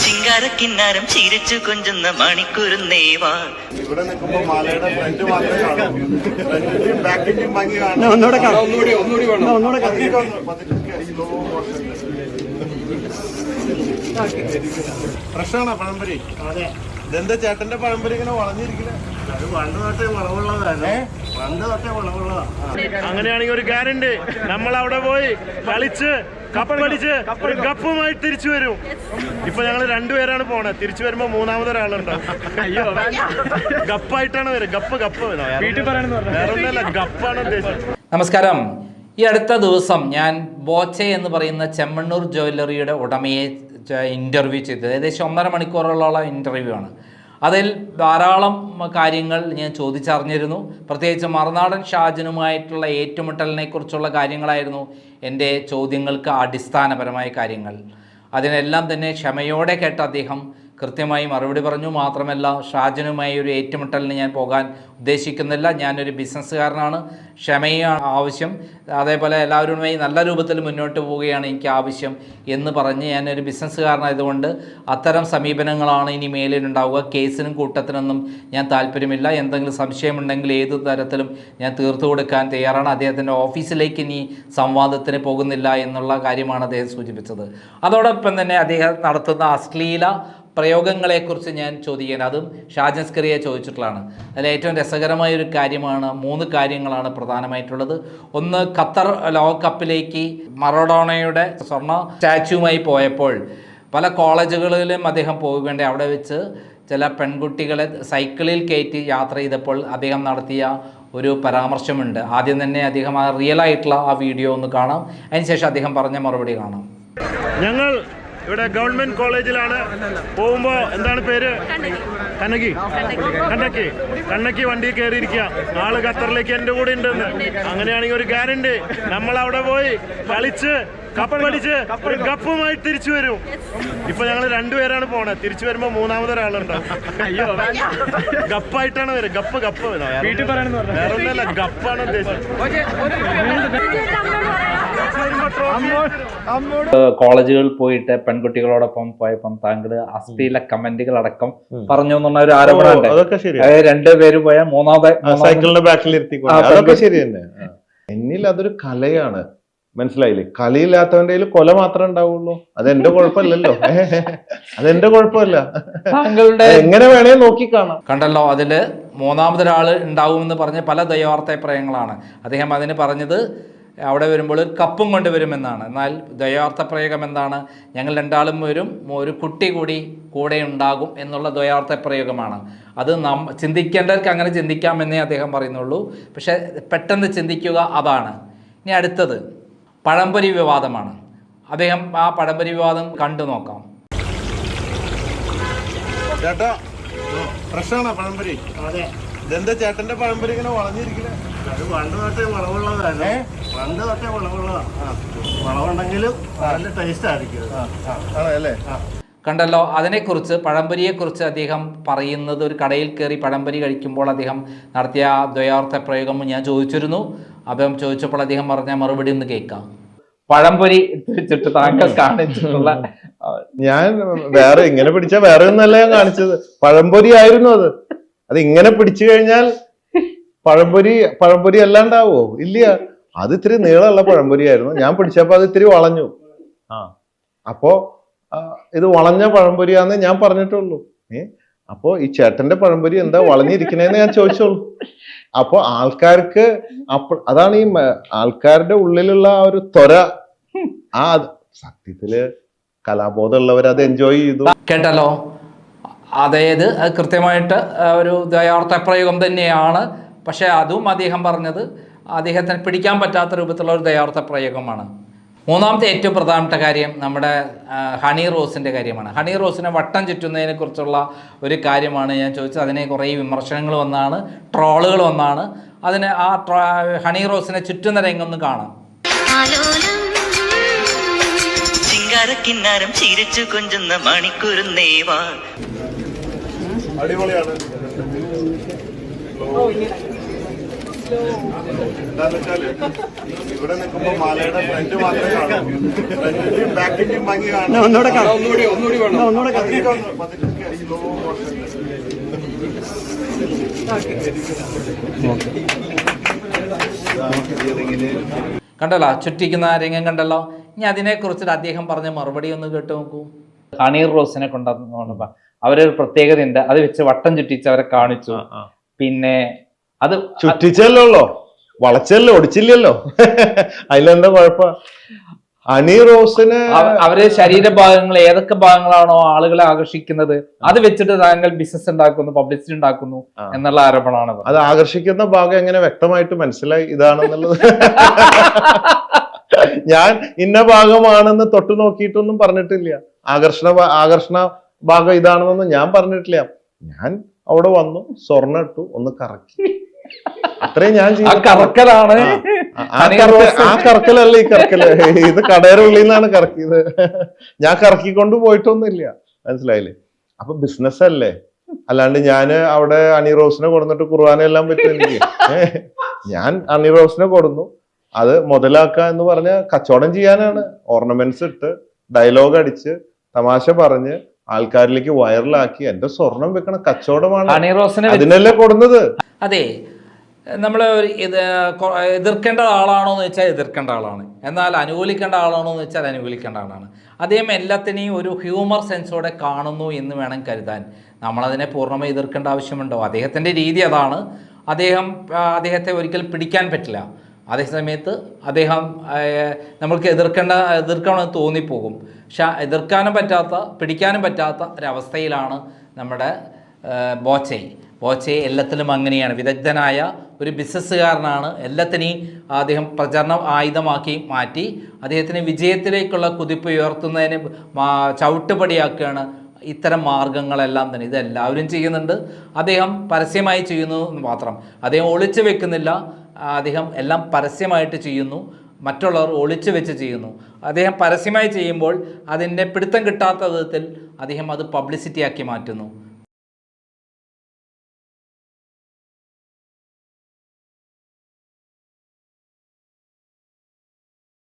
ചിങ്കാരക്കിന്നാരം ചിരിച്ചു കൊഞ്ചുന്ന മണിക്കുരുന്നേവാ ഇവിടെ നിൽക്കുമ്പോ മാലയുടെ ഫ്രണ്ട് മാത്രമേ കാണൂ. ഫ്രണ്ടിന്റെയും ബാക്കിന്റെയും ഭംഗി കാണാം. ഒന്നുകൂടെ കാണാം ഒന്നുകൂടി ഒന്നുകൂടി വേണം. ഒന്നുകൂടെ കാണാം പതുക്കെ ഒന്ന് പതുക്കെ ഈ low motion ൽ. ഫ്രഷാണോ പഴംപൊരി? അതെ. ഇതെന്താ ചേട്ടന്റെ പഴംപൊരി ഇങ്ങനെ അത് പണ്ട് തൊട്ടേ വളവുള്ളതാണ് പണ്ട് തൊട്ടേ വളവുള്ളതാ. അങ്ങനെയാണെങ്കിൽ ഒരു കാര്യണ്ട് നമ്മൾ അവിടെ പോയി കളിച്ച് കപ്പടിച്ച് ഒരു കപ്പുമായി തിരിച്ചു വരും. ഇപ്പൊ ഞങ്ങൾ രണ്ടുപേരാണ് പോണത് തിരിച്ചു വരുമ്പോ മൂന്നാമതൊരാളുണ്ടാവും. അയ്യോ ഗപ്പായിട്ടാണ് വരും ഗപ്പ് ഗപ്പ് വീട്ടിൽ വേറെ കപ്പാണ് ഗപ്പാണ് ഉദ്ദേശിച്ചത്. നമസ്കാരം. ഈ അടുത്ത ദിവസം ഞാൻ ബോച്ചെ എന്ന് പറയുന്ന ചെമ്മണ്ണൂർ ജ്വല്ലറിയുടെ ഉടമയെ ഇന്റർവ്യൂ ചെയ്തത്. ഏകദേശം ഒന്നര മണിക്കൂറോളം ഇന്റർവ്യൂ ആണ്. അതിൽ ധാരാളം കാര്യങ്ങൾ ഞാൻ ചോദിച്ചറിഞ്ഞിരുന്നു. പ്രത്യേകിച്ച് മറുനാടൻ ഷാജനുമായിട്ടുള്ള ഏറ്റുമുട്ടലിനെ കുറിച്ചുള്ള കാര്യങ്ങളായിരുന്നു എന്റെ ചോദ്യങ്ങൾക്ക് അടിസ്ഥാനപരമായ കാര്യങ്ങൾ. അതിനെല്ലാം തന്നെ ക്ഷമയോടെ കേട്ട അദ്ദേഹം കൃത്യമായി മറുപടി പറഞ്ഞു. മാത്രമല്ല ഷാജനുമായി ഒരു ഏറ്റുമുട്ടലിന് ഞാൻ പോകാൻ ഉദ്ദേശിക്കുന്നില്ല. ഞാനൊരു ബിസിനസ്സുകാരനാണ്. ക്ഷമയാണ് ആവശ്യം. അതേപോലെ എല്ലാവരുമായി നല്ല രൂപത്തിൽ മുന്നോട്ട് പോവുകയാണ് എനിക്ക് ആവശ്യം എന്ന് പറഞ്ഞ് ഞാനൊരു ബിസിനസ്സുകാരനായതുകൊണ്ട് അത്തരം സമീപനങ്ങളാണ് ഇനി മേലിലുണ്ടാവുക. കേസിനും കൂട്ടത്തിനൊന്നും ഞാൻ താല്പര്യമില്ല. എന്തെങ്കിലും സംശയമുണ്ടെങ്കിൽ ഏത് തരത്തിലും ഞാൻ തീർത്തു കൊടുക്കാൻ തയ്യാറാണ്. അദ്ദേഹത്തിന്റെ ഓഫീസിലേക്ക് ഇനി സംവാദത്തിന് പോകുന്നില്ല എന്നുള്ള കാര്യമാണ് അദ്ദേഹം സൂചിപ്പിച്ചത്. അതോടൊപ്പം തന്നെ അദ്ദേഹം നടത്തുന്ന അശ്ലീല പ്രയോഗങ്ങളെക്കുറിച്ച് ഞാൻ ചോദിക്കുന്നത് അതും ഷാജൻ സ്കറിയെ ചോദിച്ചിട്ടുള്ളതാണ്. അതിൽ ഏറ്റവും രസകരമായ ഒരു കാര്യമാണ് മൂന്ന് കാര്യങ്ങളാണ് പ്രധാനമായിട്ടുള്ളത്. ഒന്ന് ഖത്തർ ലോകകപ്പിലേക്ക് മറഡോണയുടെ സ്വർണ സ്റ്റാച്യുമായി പോയപ്പോൾ പല കോളേജുകളിലും അദ്ദേഹം പോവുകയുണ്ട് അവിടെ വെച്ച് ചില പെൺകുട്ടികളെ സൈക്കിളിൽ കയറ്റി യാത്ര ചെയ്തപ്പോൾ അദ്ദേഹം നടത്തിയ ഒരു പരാമർശമുണ്ട്. ആദ്യം തന്നെ അദ്ദേഹം ആ റിയൽ ആയിട്ടുള്ള ആ വീഡിയോ ഒന്ന് കാണാം. അതിനുശേഷം അദ്ദേഹം പറഞ്ഞ മറുപടി കാണാം. ഞങ്ങൾ ഇവിടെ ഗവൺമെന്റ് കോളേജിലാണ്. പോകുമ്പോ എന്താണ് പേര്? കണ്ണകി കണ്ണക്കി കണ്ണക്കി വണ്ടി കയറിയിരിക്കുക ആൾ ഖത്തറിലേക്ക് എന്റെ കൂടെ ഉണ്ടെന്ന്. അങ്ങനെയാണെങ്കിൽ ഒരു ഗ്യാരണ്ടി നമ്മൾ അവിടെ പോയി കളിച്ച് കപ്പടിച്ച് ഒരു കപ്പുമായി തിരിച്ചു വരും. ഇപ്പൊ ഞങ്ങൾ രണ്ടുപേരാണ് പോണേ. തിരിച്ചു വരുമ്പോ മൂന്നാമതൊരാളുണ്ടാവും അയ്യോ ഗപ്പായിട്ടാണ് വരും കപ്പ് കപ്പ് വീട്ടിൽ വേറെ ഒന്നല്ല ഗപ്പാണ് ഉദ്ദേശിച്ചത്. കോളേജുകളിൽ പോയിട്ട് പെൺകുട്ടികളോടൊപ്പം പോയപ്പം താങ്കൾ അസ്ഥിയിലെ കമന്റുകൾ അടക്കം പറഞ്ഞു എന്നുള്ള ഒരു അതായത് രണ്ടുപേര് പോയാൽ മൂന്നാമത്തെ സൈക്കിളിന്റെ ബാക്കിൽ ഇരുത്തി അതൊക്കെ ശരി തന്നെ എന്നിൽ അതൊരു കലയാണ്. മനസ്സിലായില്ലേ? കളിയില്ലാത്തവന്റെ കയ്യിൽ കൊല മാത്രമേ ഉണ്ടാവുള്ളൂ. അതെന്റെ കുഴപ്പമില്ലല്ലോ. അതെന്റെ കുഴപ്പമില്ല. താങ്കളുടെ എങ്ങനെ വേണേ നോക്കിക്കാണാം കണ്ടല്ലോ അതിൽ മൂന്നാമതൊരാൾ ഉണ്ടാവുമെന്ന് പറഞ്ഞ പല ദയാർത്ഥപ്രയങ്ങളാണ് അദ്ദേഹം അതിന് പറഞ്ഞത് അവിടെ വരുമ്പോൾ ഒരു കപ്പും കൊണ്ടുവരുമെന്നാണ്. എന്നാൽ ദ്വയാർത്ഥപ്രയോഗം എന്താണ്? ഞങ്ങൾ രണ്ടാളും വരും ഒരു കുട്ടി കൂടി കൂടെ ഉണ്ടാകും എന്നുള്ള ദ്വയാർത്ഥപ്രയോഗമാണ് അത് നം ചിന്തിക്കേണ്ടവർക്ക് അങ്ങനെ ചിന്തിക്കാമെന്നേ അദ്ദേഹം പറയുന്നുള്ളൂ. പക്ഷേ പെട്ടെന്ന് ചിന്തിക്കുക അതാണ്. ഇനി അടുത്തത്. പഴംപൊരി വിവാദമാണ്. അദ്ദേഹം ആ പഴംപൊരി വിവാദം കണ്ടു നോക്കാം. ചേട്ടാ ഫ്രഷാണോ പഴംപൊരി? അതെ. ഇതെന്താ ചേട്ടന്റെ പഴംപൊരി ഇങ്ങനെ വളഞ്ഞിരിക്കണേ? അത് പണ്ട് തൊട്ടേ വളവുള്ളതാണ് പണ്ട് തൊട്ടേ വളവുള്ളതാ. വളവുണ്ടെങ്കിലും നല്ല ടേസ്റ്റ് ആയിരിക്കും ആണല്ലേ? കണ്ടല്ലോ അതിനെക്കുറിച്ച് പഴംപൊരിയെക്കുറിച്ച് അദ്ദേഹം പറയുന്നത് ഒരു കടയിൽ കയറി പഴംപൊരി കഴിക്കുമ്പോൾ അദ്ദേഹം നടത്തിയ ദ്വയാർത്ഥ പ്രയോഗം ഞാൻ ചോദിച്ചിരുന്നു. അപ്പം ചോദിച്ചപ്പോൾ അദ്ദേഹം പറഞ്ഞ മറുപടി ഒന്ന് കേൾക്കാം. പഴംപൊരി വെച്ചിട്ട് താങ്കൾ കാണിച്ചിട്ടുള്ള ഞാൻ വേറെ ഇങ്ങനെ പിടിച്ച വേറെ ഒന്നല്ല ഞാൻ കാണിച്ചത്. പഴംപൊരി ആയിരുന്നു അത്. അത് ഇങ്ങനെ പിടിച്ചു കഴിഞ്ഞാൽ പഴംപൊരി പഴംപൊരി അല്ലാണ്ടാവോ? ഇല്ല. അത് ഇത്തിരി നീളമുള്ള പഴംപൊരി ആയിരുന്നു. ഞാൻ പിടിച്ചപ്പോ അത് ഇത്തിരി വളഞ്ഞു. ആ. അപ്പോ ഇത് വളഞ്ഞ പഴംപൊരിയാന്ന് ഞാൻ പറഞ്ഞിട്ടുള്ളൂ. ഏ? അപ്പോ ഈ ചേട്ടന്റെ പഴംപൊരി എന്താ വളഞ്ഞിരിക്കണേന്ന് ഞാൻ ചോദിച്ചോളൂ. അപ്പൊ ആൾക്കാർക്ക് അപ്പൊ അതാണ് ഈ ആൾക്കാരുടെ ഉള്ളിലുള്ള ആ ഒരു ത്വര. ആ സത്യത്തിൽ കലാബോധമുള്ളവർ അത് എൻജോയ് ചെയ്തു. കേട്ടല്ലോ. അതായത് അത് കൃത്യമായിട്ട് ഒരു ദയാർത്ഥ പ്രയോഗം തന്നെയാണ്. പക്ഷെ അതും അദ്ദേഹം പറഞ്ഞത് അദ്ദേഹത്തിന് പിടിക്കാൻ പറ്റാത്ത രൂപത്തിലുള്ള ഒരു ദയാർത്ഥ പ്രയോഗമാണ്. മൂന്നാമത്തെ ഏറ്റവും പ്രധാനപ്പെട്ട കാര്യം നമ്മുടെ ഹണി റോസിന്റെ കാര്യമാണ്. ഹണി റോസിനെ വട്ടം ചുറ്റുന്നതിനെക്കുറിച്ചുള്ള ഒരു കാര്യമാണ് ഞാൻ ചോദിച്ചത്. അതിനെ കുറേ വിമർശനങ്ങൾ വന്നാണ് ട്രോളുകൾ വന്നാണ്. അതിന് ആ ഹണി റോസിനെ ചുറ്റുന്ന രംഗം ഒന്ന് കാണാം. ചിങ്കാരക്കിന്നാരം ചിരിച്ചു കൊഞ്ചുന്ന മണിക്കുരുന്നേവാ അടിപൊളിയാണ്. എന്താന്ന് വെച്ചാൽ ഇവിടെ നിൽക്കുമ്പോ മാലയുടെ ഫ്രണ്ട് മാത്രമേ കാണൂ. ഫ്രണ്ടിന്റെയും ബാക്കിന്റെയും ഭംഗി കാണാം. ഒന്നുകൂടെ ഒന്നുകൂടി ഒന്നുകൂടി വേണം. ഒന്നുകൂടെ സ്ലോ മോഷൻ കണ്ടല്ലോ ചുറ്റിക്കുന്ന ആ രംഗം കണ്ടല്ലോ. ഇനി അതിനെക്കുറിച്ചിട്ട് അദ്ദേഹം പറഞ്ഞ മറുപടി ഒന്ന് കേട്ടു നോക്കൂ. ഹണീർ റോസിനെ കൊണ്ടുവന്നപ്പോ അവരൊരു പ്രത്യേകതയുണ്ട്. അത് വെച്ച് വട്ടം ചുറ്റിച്ച് അവരെ കാണിച്ചു. പിന്നെ അത് ചുറ്റിച്ചല്ലോ വളച്ചല്ലോ ഒടിച്ചില്ലല്ലോ? അതിലെന്താ കുഴപ്പ? അണി റോസിന് അവരെ ശരീരഭാഗങ്ങൾ ഏതൊക്കെ ഭാഗങ്ങളാണോ ആളുകളെ ആകർഷിക്കുന്നത്? അത് വെച്ചിട്ട് താങ്കൾ ബിസിനസ് ഉണ്ടാക്കുന്നു പബ്ലിസിറ്റി ഉണ്ടാക്കുന്നു എന്നുള്ള ആരോപണമാണ് അത് ആകർഷിക്കുന്ന ഭാഗം എങ്ങനെ വ്യക്തമായിട്ട് മനസ്സിലായി? ഇതാണെന്നുള്ളത്. ഞാൻ ഇന്ന ഭാഗമാണെന്ന് തൊട്ടു നോക്കിയിട്ടൊന്നും പറഞ്ഞിട്ടില്ല. ആകർഷണ ആകർഷണ ഭാഗം ഇതാണെന്നൊന്നും ഞാൻ പറഞ്ഞിട്ടില്ല. ഞാൻ അവിടെ വന്നു സ്വർണ ഇട്ടു ഒന്ന് കറക്കി. അത്രയും ഞാൻ ആ കറക്കലാണ്. ആ, കറക്കലല്ല ഈ കറക്കൽ? ഇത് കടയുടെ ഉള്ളിൽ നിന്നാണ് കറക്കിയത്. ഞാൻ കറക്കിക്കൊണ്ട് പോയിട്ടൊന്നുമില്ല. മനസ്സിലായില്ലേ? അപ്പൊ ബിസിനസ് അല്ലേ? അല്ലാണ്ട് ഞാൻ അവിടെ അണി റോസിനെ കൊടുന്നിട്ട് കുർബാന എല്ലാം പറ്റും എനിക്ക് ഞാൻ അണി റോസിനെ കൊടുന്നു. അത് മുതലാക്കുക എന്ന് പറഞ്ഞ കച്ചവടം ചെയ്യാനാണ്. ഓർണമെന്റ്സ് ഇട്ട് ഡയലോഗ് അടിച്ച് തമാശ പറഞ്ഞ് ആൾക്കാരിലേക്ക് വൈറലാക്കി എന്റെ സ്വർണം വെക്കണ കച്ചവടമാണ് അതിനല്ലേ കൊടുന്നത്? അതെ നമ്മൾ ഇത് എതിർക്കേണ്ട ആളാണോ എന്ന് വെച്ചാൽ എതിർക്കേണ്ട ആളാണ്. എന്നാൽ അനുകൂലിക്കേണ്ട ആളാണോ എന്ന് വെച്ചാൽ അനുകൂലിക്കേണ്ട ആളാണ്. അദ്ദേഹം എല്ലാത്തിനെയും ഒരു ഹ്യൂമർ സെൻസോടെ കാണുന്നു എന്ന് വേണം കരുതാൻ. നമ്മളതിനെ പൂർണമായി എതിർക്കേണ്ട ആവശ്യമുണ്ടോ? അദ്ദേഹത്തിന്റെ രീതി അതാണ്. അദ്ദേഹം അദ്ദേഹത്തെ ഒരിക്കൽ പിടിക്കാൻ പറ്റില്ല. അതേ സമയത്ത് അദ്ദേഹം നമ്മൾക്ക് എതിർക്കേണ്ട എതിർക്കണമെന്ന് തോന്നിപ്പോകും. പക്ഷെ എതിർക്കാനും പറ്റാത്ത പിടിക്കാനും പറ്റാത്ത ഒരവസ്ഥയിലാണ് നമ്മുടെ ബോച്ചൈ. ബോച്ചെ എല്ലാത്തിലും അങ്ങനെയാണ്. വിദഗ്ധനായ ഒരു ബിസിനസ്സുകാരനാണ്. എല്ലാത്തിനെയും അദ്ദേഹം പ്രചരണം ആയുധമാക്കി മാറ്റി. അദ്ദേഹത്തിന് വിജയത്തിലേക്കുള്ള കുതിപ്പ് ഉയർത്തുന്നതിന് ചവിട്ടുപടിയാക്കുകയാണ് ഇത്തരം മാർഗങ്ങളെല്ലാം തന്നെ. ഇതെല്ലാവരും ചെയ്യുന്നുണ്ട്. അദ്ദേഹം പരസ്യമായി ചെയ്യുന്നു എന്ന് മാത്രം. അദ്ദേഹം ഒളിച്ചു വെക്കുന്നില്ല. അദ്ദേഹം എല്ലാം പരസ്യമായിട്ട് ചെയ്യുന്നു. മറ്റുള്ളവർ ഒളിച്ചു വെച്ച് ചെയ്യുന്നു. അദ്ദേഹം പരസ്യമായി ചെയ്യുമ്പോൾ അതിന്റെ പിടുത്തം കിട്ടാത്ത വിധത്തിൽ അദ്ദേഹം അത് പബ്ലിസിറ്റി ആക്കി മാറ്റുന്നു.